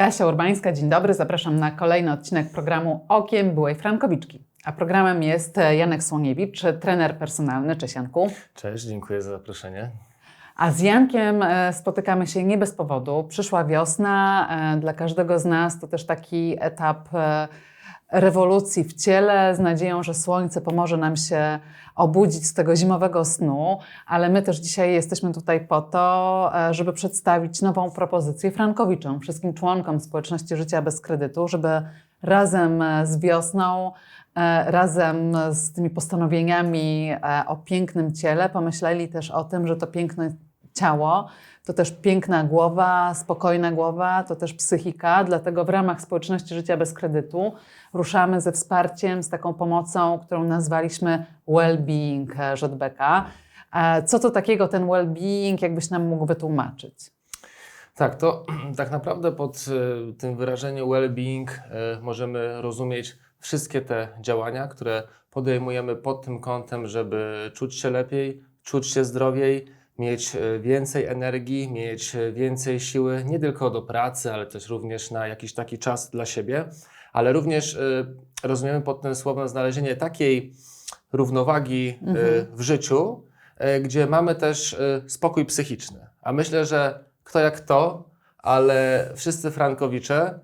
Kasia Urbańska, dzień dobry. Zapraszam na kolejny odcinek programu Okiem Byłej Frankowiczki. A programem jest Janek Słoniewicz, trener personalny. Cześć Janku. Cześć, dziękuję za zaproszenie. A z Jankiem e, spotykamy się nie bez powodu. Przyszła wiosna. e, Dla każdego z nas to też taki etap e, rewolucji w ciele, z nadzieją, że słońce pomoże nam się obudzić z tego zimowego snu, ale my też dzisiaj jesteśmy tutaj po to, e, żeby przedstawić nową propozycję Frankowiczom, wszystkim członkom społeczności życia bez kredytu, żeby razem e, z wiosną, e, razem z tymi postanowieniami o pięknym ciele pomyśleli też o tym, że to piękne ciało to też piękna głowa, spokojna głowa, to też psychika. Dlatego w ramach społeczności życia bez kredytu ruszamy ze wsparciem, z taką pomocą, którą nazwaliśmy well-being Rzodbeka. E, Co to takiego ten well-being, jakbyś nam mógł wytłumaczyć? Tak, to tak naprawdę pod e, tym wyrażeniem well-being e, możemy rozumieć wszystkie te działania, które podejmujemy pod tym kątem, żeby czuć się lepiej, czuć się zdrowiej, mieć e, więcej energii, mieć e, więcej siły, nie tylko do pracy, ale też również na jakiś taki czas dla siebie, ale również e, rozumiemy pod tym słowem znalezienie takiej równowagi e, w życiu, gdzie mamy też spokój psychiczny. A myślę, że kto jak to, ale wszyscy frankowicze,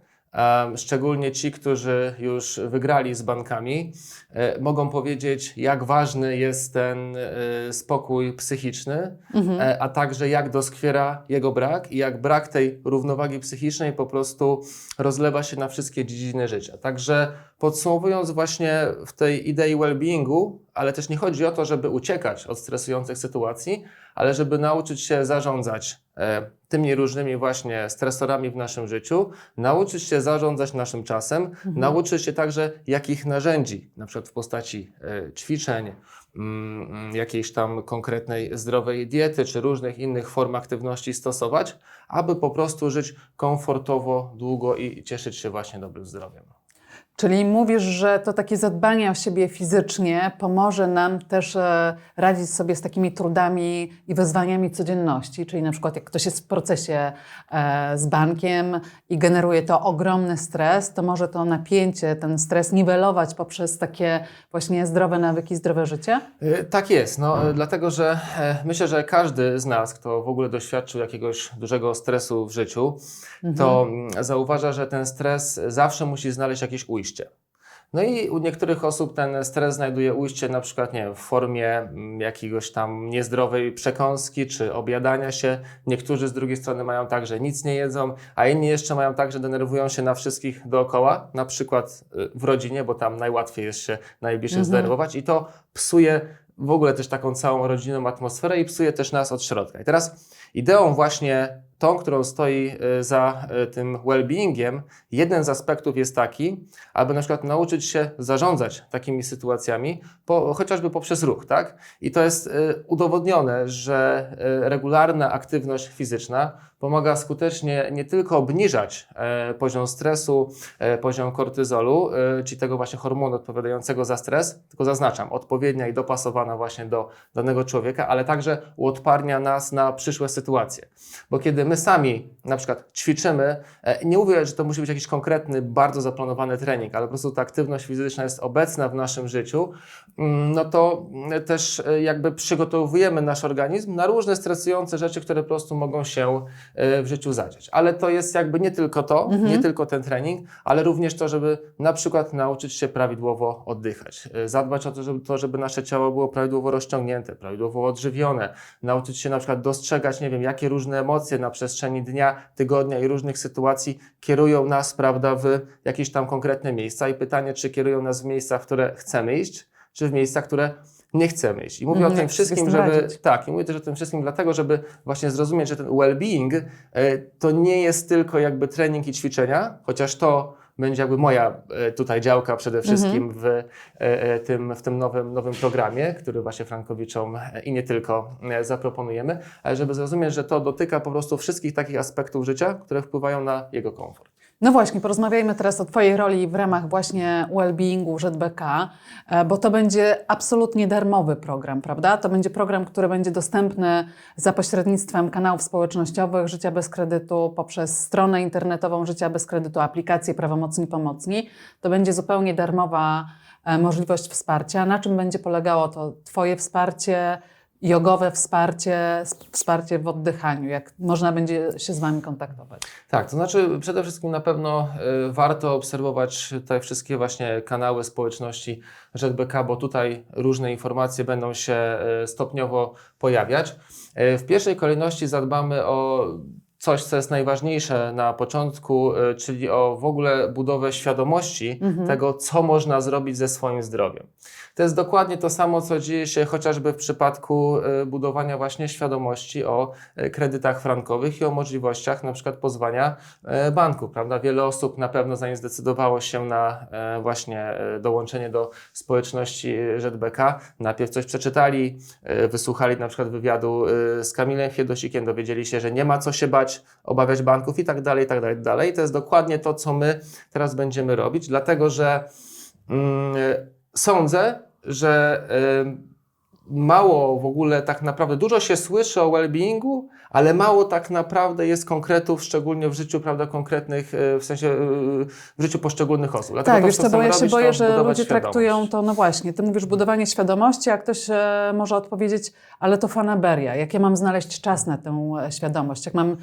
szczególnie ci, którzy już wygrali z bankami, e, mogą powiedzieć, jak ważny jest ten e, spokój psychiczny, e, a także jak doskwiera jego brak i jak brak tej równowagi psychicznej po prostu rozlewa się na wszystkie dziedziny życia. Także podsumowując właśnie w tej idei well-beingu, ale też nie chodzi o to, żeby uciekać od stresujących sytuacji, ale żeby nauczyć się zarządzać e, tymi różnymi właśnie stresorami w naszym życiu, nauczyć się zarządzać naszym czasem, nauczyć się także jakich narzędzi, na przykład w postaci e, ćwiczeń, mm, jakiejś tam konkretnej zdrowej diety, czy różnych innych form aktywności stosować, aby po prostu żyć komfortowo, długo i cieszyć się właśnie dobrym zdrowiem. Czyli mówisz, że to takie zadbanie o siebie fizycznie pomoże nam też e, radzić sobie z takimi trudami i wyzwaniami codzienności, czyli na przykład jak ktoś jest w procesie e, z bankiem i generuje to ogromny stres, to może to napięcie, ten stres niwelować poprzez takie właśnie zdrowe nawyki, zdrowe życie? Y, Tak jest, no, y, dlatego że e, myślę, że każdy z nas, kto w ogóle doświadczył jakiegoś dużego stresu w życiu, to mm, zauważa, że ten stres zawsze musi znaleźć jakieś ujście. No i u niektórych osób ten stres znajduje ujście na przykład nie wiem, w formie mm, jakiegoś tam niezdrowej przekąski czy objadania się. Niektórzy z drugiej strony mają tak, że nic nie jedzą, a inni jeszcze mają tak, że denerwują się na wszystkich dookoła, na przykład y, w rodzinie, bo tam najłatwiej jest się najbliżej zdenerwować i to psuje w ogóle też taką całą rodzinną atmosferę i psuje też nas od środka. I teraz ideą właśnie tą, którą stoi y, za y, tym well-beingiem, jeden z aspektów jest taki, aby na przykład nauczyć się zarządzać takimi sytuacjami, po, chociażby poprzez ruch, tak? I to jest y, udowodnione, że regularna aktywność fizyczna pomaga skutecznie nie tylko obniżać e, poziom stresu, e, poziom kortyzolu, e, czyli tego właśnie hormonu odpowiadającego za stres, tylko zaznaczam, odpowiednia i dopasowana właśnie do danego człowieka, ale także uodparnia nas na przyszłe sytuacje. Bo kiedy my sami na przykład ćwiczymy, nie mówię, że to musi być jakiś konkretny, bardzo zaplanowany trening, ale po prostu ta aktywność fizyczna jest obecna w naszym życiu, mm, no to też jakby przygotowujemy nasz organizm na różne stresujące rzeczy, które po prostu mogą się w życiu zadziać. Ale to jest jakby nie tylko to, nie tylko ten trening, ale również to, żeby na przykład nauczyć się prawidłowo oddychać, e, zadbać o to, żeby, to, żeby nasze ciało było prawidłowo rozciągnięte, prawidłowo odżywione, nauczyć się na przykład dostrzegać, nie wiem, jakie różne emocje na przestrzeni dnia, tygodnia i różnych sytuacji kierują nas, prawda, w jakieś tam konkretne miejsca i pytanie, czy kierują nas w miejsca, w które chcemy iść, czy w miejsca, które nie chcemy iść. I mówię Mhm, o tym wszystkim, żeby. radzić. Tak, i mówię też o tym wszystkim dlatego, żeby właśnie zrozumieć, że ten well-being e, to nie jest tylko jakby trening i ćwiczenia, chociaż to będzie jakby moja e, tutaj działka przede wszystkim w, e, tym, w tym nowym, nowym programie, który właśnie Frankowiczom i nie tylko zaproponujemy, ale żeby zrozumieć, że to dotyka po prostu wszystkich takich aspektów życia, które wpływają na jego komfort. No właśnie, porozmawiajmy teraz o Twojej roli w ramach właśnie well-beingu ZBK, e, bo to będzie absolutnie darmowy program, prawda? To będzie program, który będzie dostępny za pośrednictwem kanałów społecznościowych Życia bez kredytu, poprzez stronę internetową Życia bez kredytu, aplikację Prawomocni Pomocni. To będzie zupełnie darmowa e, możliwość wsparcia. Na czym będzie polegało to Twoje wsparcie, jogowe wsparcie, sp- wsparcie w oddychaniu? Jak można będzie się z Wami kontaktować? Tak, to znaczy przede wszystkim na pewno y, warto obserwować te wszystkie właśnie kanały społeczności ZBK, bo tutaj różne informacje będą się y, stopniowo pojawiać. Y, w pierwszej kolejności zadbamy o coś, co jest najważniejsze na początku, y, czyli o w ogóle budowę świadomości tego, co można zrobić ze swoim zdrowiem. To jest dokładnie to samo, co dzieje się chociażby w przypadku y, budowania właśnie świadomości o y, kredytach frankowych i o możliwościach na przykład pozwania e, banku, prawda? Wiele osób na pewno zanim zdecydowało się na e, właśnie e, dołączenie do społeczności ZBK, najpierw coś przeczytali, e, wysłuchali na przykład wywiadu e, z Kamilem Fiedosikiem, dowiedzieli się, że nie ma co się bać, obawiać banków i tak dalej, i tak dalej, i tak dalej. To jest dokładnie to, co my teraz będziemy robić, dlatego że mm, sądzę, że mało w ogóle tak naprawdę, dużo się słyszy o well-beingu, ale mało tak naprawdę jest konkretów, szczególnie w życiu, prawda, konkretnych, y, w sensie y, w życiu poszczególnych osób. Dlatego Tak, to, wiesz co bo ja się boję, że ludzie traktują to, no właśnie, ty mówisz budowanie świadomości, a ktoś e, może odpowiedzieć, ale to fanaberia. Jak ja mam znaleźć czas na tę e, świadomość? Jak mam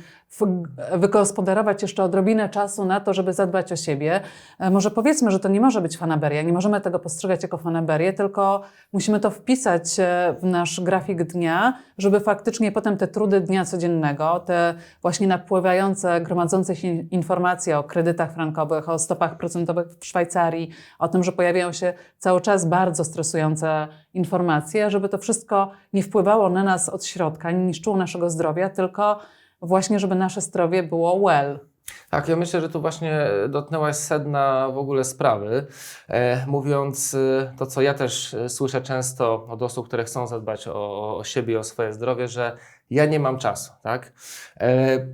wygospodarować jeszcze odrobinę czasu na to, żeby zadbać o siebie? E, może powiedzmy, że to nie może być fanaberia, nie możemy tego postrzegać jako fanaberię, tylko musimy to wpisać e, w nasz grafik dnia, żeby faktycznie potem te trudy dnia codziennego, te właśnie napływające, gromadzące się informacje o kredytach frankowych, o stopach procentowych w Szwajcarii, o tym, że pojawiają się cały czas bardzo stresujące informacje, żeby to wszystko nie wpływało na nas od środka, nie niszczyło naszego zdrowia, tylko właśnie, żeby nasze zdrowie było well. Tak, ja myślę, że tu właśnie dotknęłaś sedna w ogóle sprawy, e, mówiąc e, to, co ja też e, słyszę często od osób, które chcą zadbać o, o siebie, o swoje zdrowie, że ja nie mam czasu, tak? E,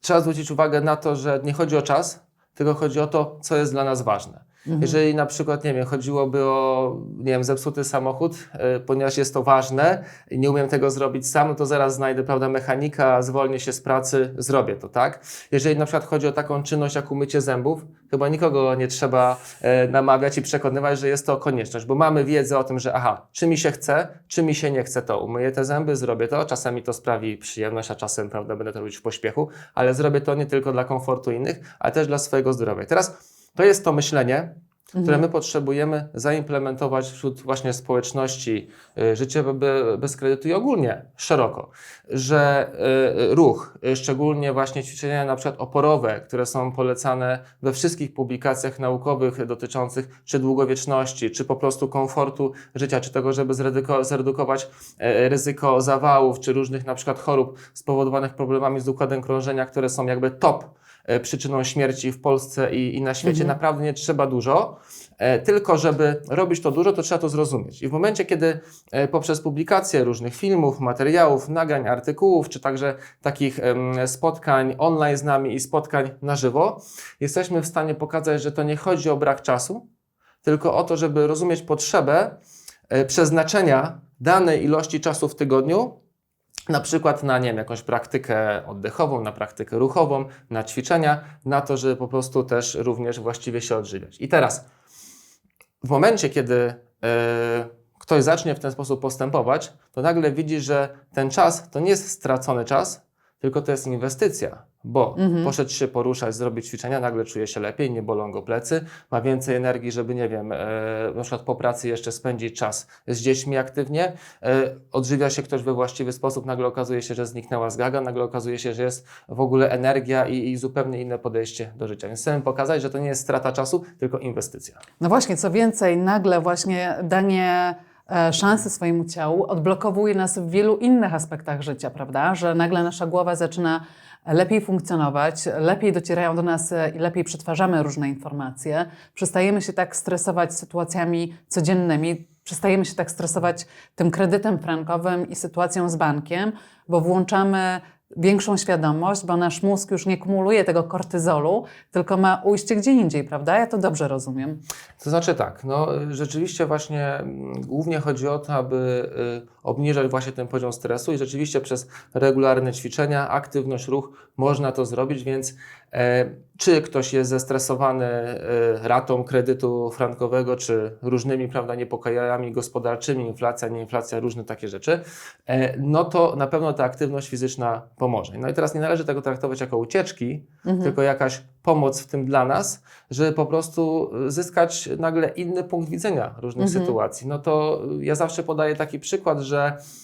trzeba zwrócić uwagę na to, że nie chodzi o czas, tylko chodzi o to, co jest dla nas ważne. Jeżeli na przykład, nie wiem, chodziłoby o, nie wiem, zepsuty samochód, e, ponieważ jest to ważne i nie umiem tego zrobić sam, no to zaraz znajdę, prawda, mechanika, zwolnię się z pracy, zrobię to, tak? Jeżeli na przykład chodzi o taką czynność jak umycie zębów, chyba nikogo nie trzeba e, namawiać i przekonywać, że jest to konieczność, bo mamy wiedzę o tym, że aha, czy mi się chce, czy mi się nie chce, to umyję te zęby, zrobię to, czasem mi to sprawi przyjemność, a czasem, prawda, będę to robić w pośpiechu, ale zrobię to nie tylko dla komfortu innych, ale też dla swojego zdrowia. Teraz to jest to myślenie, które my potrzebujemy zaimplementować wśród właśnie społeczności y, życia be- bez kredytu i ogólnie szeroko, że y, ruch, y, szczególnie właśnie ćwiczenia na przykład oporowe, które są polecane we wszystkich publikacjach naukowych dotyczących czy długowieczności, czy po prostu komfortu życia, czy tego, żeby zreduko- zredukować ryzyko zawałów, czy różnych na przykład chorób spowodowanych problemami z układem krążenia, które są jakby top przyczyną śmierci w Polsce i, i na świecie. Naprawdę nie trzeba dużo, e, tylko żeby robić to dużo, to trzeba to zrozumieć. I w momencie, kiedy e, poprzez publikację różnych filmów, materiałów, nagrań, artykułów, czy także takich spotkań online z nami i spotkań na żywo, jesteśmy w stanie pokazać, że to nie chodzi o brak czasu, tylko o to, żeby rozumieć potrzebę e, przeznaczenia danej ilości czasu w tygodniu na przykład na nie wiem, jakąś praktykę oddechową, na praktykę ruchową, na ćwiczenia, na to, żeby po prostu też również właściwie się odżywiać. I teraz, w momencie, kiedy e, ktoś zacznie w ten sposób postępować, to nagle widzi, że ten czas to nie jest stracony czas, tylko to jest inwestycja, bo poszedł się poruszać, zrobić ćwiczenia, nagle czuje się lepiej, nie bolą go plecy, ma więcej energii, żeby, nie wiem, e, na przykład po pracy jeszcze spędzić czas z dziećmi aktywnie, e, odżywia się ktoś we właściwy sposób, nagle okazuje się, że zniknęła zgaga, nagle okazuje się, że jest w ogóle energia i, i zupełnie inne podejście do życia. Więc chcemy pokazać, że to nie jest strata czasu, tylko inwestycja. No właśnie, co więcej, nagle właśnie danie e, szansy swojemu ciału odblokowuje nas w wielu innych aspektach życia, prawda? Że nagle nasza głowa zaczyna lepiej funkcjonować, lepiej docierają do nas e, i lepiej przetwarzamy różne informacje, przestajemy się tak stresować sytuacjami codziennymi, przestajemy się tak stresować tym kredytem frankowym i sytuacją z bankiem, bo włączamy większą świadomość, bo nasz mózg już nie kumuluje tego kortyzolu, tylko ma ujście gdzie indziej, prawda? Ja to dobrze rozumiem. To znaczy tak, no rzeczywiście właśnie mm, głównie chodzi o to, aby y, obniżać właśnie ten poziom stresu i rzeczywiście przez regularne ćwiczenia, aktywność, ruch można to zrobić, więc e, czy ktoś jest zestresowany e, ratą kredytu frankowego, czy różnymi prawda, niepokojami gospodarczymi, inflacja, nieinflacja, różne takie rzeczy, e, no to na pewno ta aktywność fizyczna pomoże. No i teraz nie należy tego traktować jako ucieczki, tylko jakaś pomoc w tym dla nas, żeby po prostu zyskać nagle inny punkt widzenia różnych sytuacji. No to ja zawsze podaję taki przykład, że e,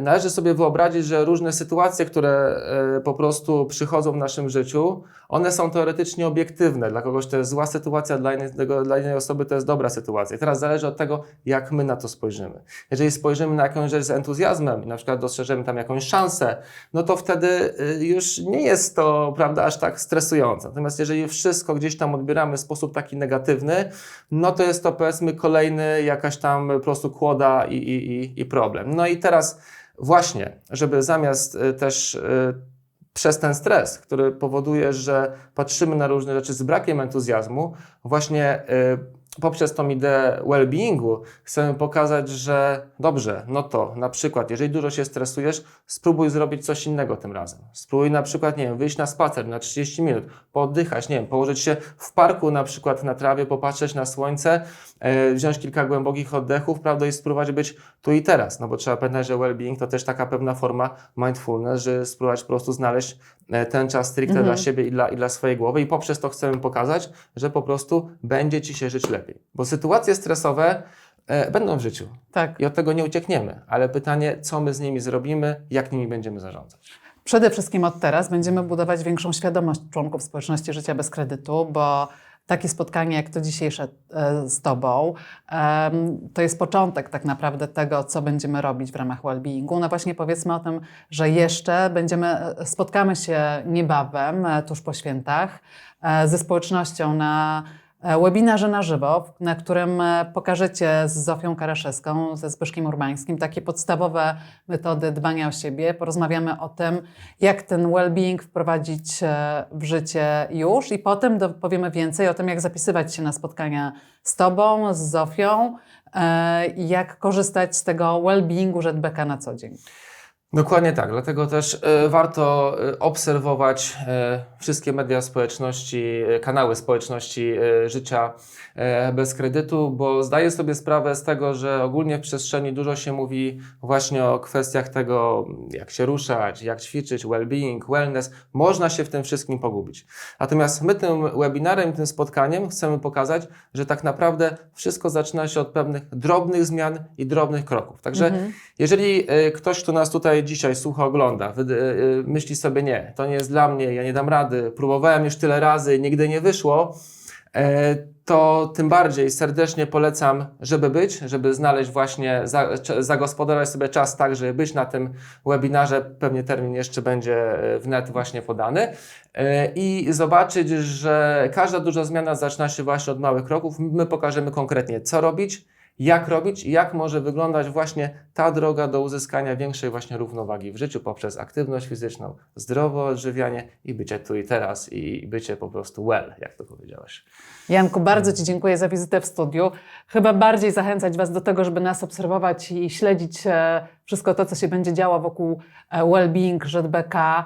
należy sobie wyobrazić, że różne sytuacje, które e, po prostu przychodzą w naszym życiu, one są teoretycznie obiektywne. Dla kogoś to jest zła sytuacja, dla dla innej osoby to jest dobra sytuacja. I teraz zależy od tego, jak my na to spojrzymy. Jeżeli spojrzymy na jakąś rzecz z entuzjazmem na przykład dostrzeżemy tam jakąś szansę, no to wtedy y, już nie jest to, prawda, aż tak stresujące. Natomiast jeżeli wszystko gdzieś tam odbieramy w sposób taki negatywny, no to jest to powiedzmy kolejny jakaś tam po prostu kłoda i, i, i, i problem. No i teraz właśnie, żeby zamiast y, też y, przez ten stres, który powoduje, że patrzymy na różne rzeczy z brakiem entuzjazmu, właśnie y, poprzez tą ideę well-beingu chcemy pokazać, że dobrze, no to na przykład, jeżeli dużo się stresujesz, spróbuj zrobić coś innego tym razem. Spróbuj na przykład, nie wiem, wyjść na spacer na 30 minut, pooddychać, nie wiem, położyć się w parku na przykład na trawie, popatrzeć na słońce, wziąć kilka głębokich oddechów, prawda, i spróbować być tu i teraz, no bo trzeba pamiętać, że well-being to też taka pewna forma mindfulness, że spróbować po prostu znaleźć e, ten czas stricte dla siebie i dla, i dla swojej głowy i poprzez to chcemy pokazać, że po prostu będzie Ci się żyć lepiej. Bo sytuacje stresowe e, będą w życiu Tak. i od tego nie uciekniemy, ale pytanie, co my z nimi zrobimy, jak nimi będziemy zarządzać. Przede wszystkim od teraz będziemy budować większą świadomość członków społeczności życia bez kredytu, bo takie spotkanie jak to dzisiejsze e, z Tobą, to jest początek tak naprawdę tego, co będziemy robić w ramach wellbeingu. No właśnie powiedzmy o tym, że jeszcze będziemy, e, spotkamy się niebawem, e, tuż po świętach, ze społecznością na webinarze na żywo, na którym e, pokażecie z Zofią Karaszewską, ze Zbyszkiem Urbańskim takie podstawowe metody dbania o siebie. Porozmawiamy o tym, jak ten well-being wprowadzić e, w życie już i potem powiemy więcej o tym, jak zapisywać się na spotkania z Tobą, z Zofią e, jak korzystać z tego well-beingu ZBK na co dzień. Dokładnie tak, dlatego też e, warto e, obserwować e, wszystkie media społeczności, kanały społeczności życia bez kredytu, bo zdaję sobie sprawę z tego, że ogólnie w przestrzeni dużo się mówi właśnie o kwestiach tego, jak się ruszać, jak ćwiczyć, well-being, wellness. Można się w tym wszystkim pogubić. Natomiast my tym webinarem, tym spotkaniem chcemy pokazać, że tak naprawdę wszystko zaczyna się od pewnych drobnych zmian i drobnych kroków. Także jeżeli e, ktoś, kto nas tutaj dzisiaj słucha, ogląda, e, e, myśli sobie, nie, to nie jest dla mnie, ja nie dam rady, próbowałem już tyle razy, nigdy nie wyszło, e, to tym bardziej serdecznie polecam, żeby być, żeby znaleźć właśnie, zagospodarować sobie czas tak, żeby być na tym webinarze. Pewnie termin jeszcze będzie e, wnet właśnie podany. E, I zobaczyć, że każda duża zmiana zaczyna się właśnie od małych kroków. My pokażemy konkretnie, co robić, jak robić i jak może wyglądać właśnie ta droga do uzyskania większej właśnie równowagi w życiu poprzez aktywność fizyczną, zdrowe odżywianie i bycie tu i teraz i bycie po prostu well, jak to powiedziałeś. Janku, bardzo Ci dziękuję za wizytę w studiu. Chyba bardziej zachęcać Was do tego, żeby nas obserwować i śledzić e, wszystko to, co się będzie działo wokół e, well-being ZBK e,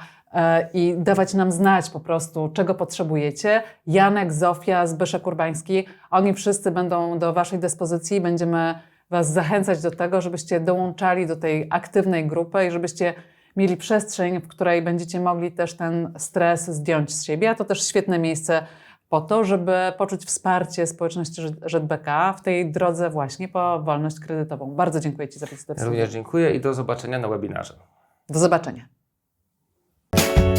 i dawać nam znać po prostu, czego potrzebujecie. Janek, Zofia, Zbyszek Urbański, oni wszyscy będą do Waszej dyspozycji. Będziemy Was zachęcać do tego, żebyście dołączali do tej aktywnej grupy i żebyście mieli przestrzeń, w której będziecie mogli też ten stres zdjąć z siebie. A to też świetne miejsce po to, żeby poczuć wsparcie społeczności ZBK w tej drodze właśnie po wolność kredytową. Bardzo dziękuję Ci za wizytę również dziękuję i do zobaczenia na webinarze. Do zobaczenia. Música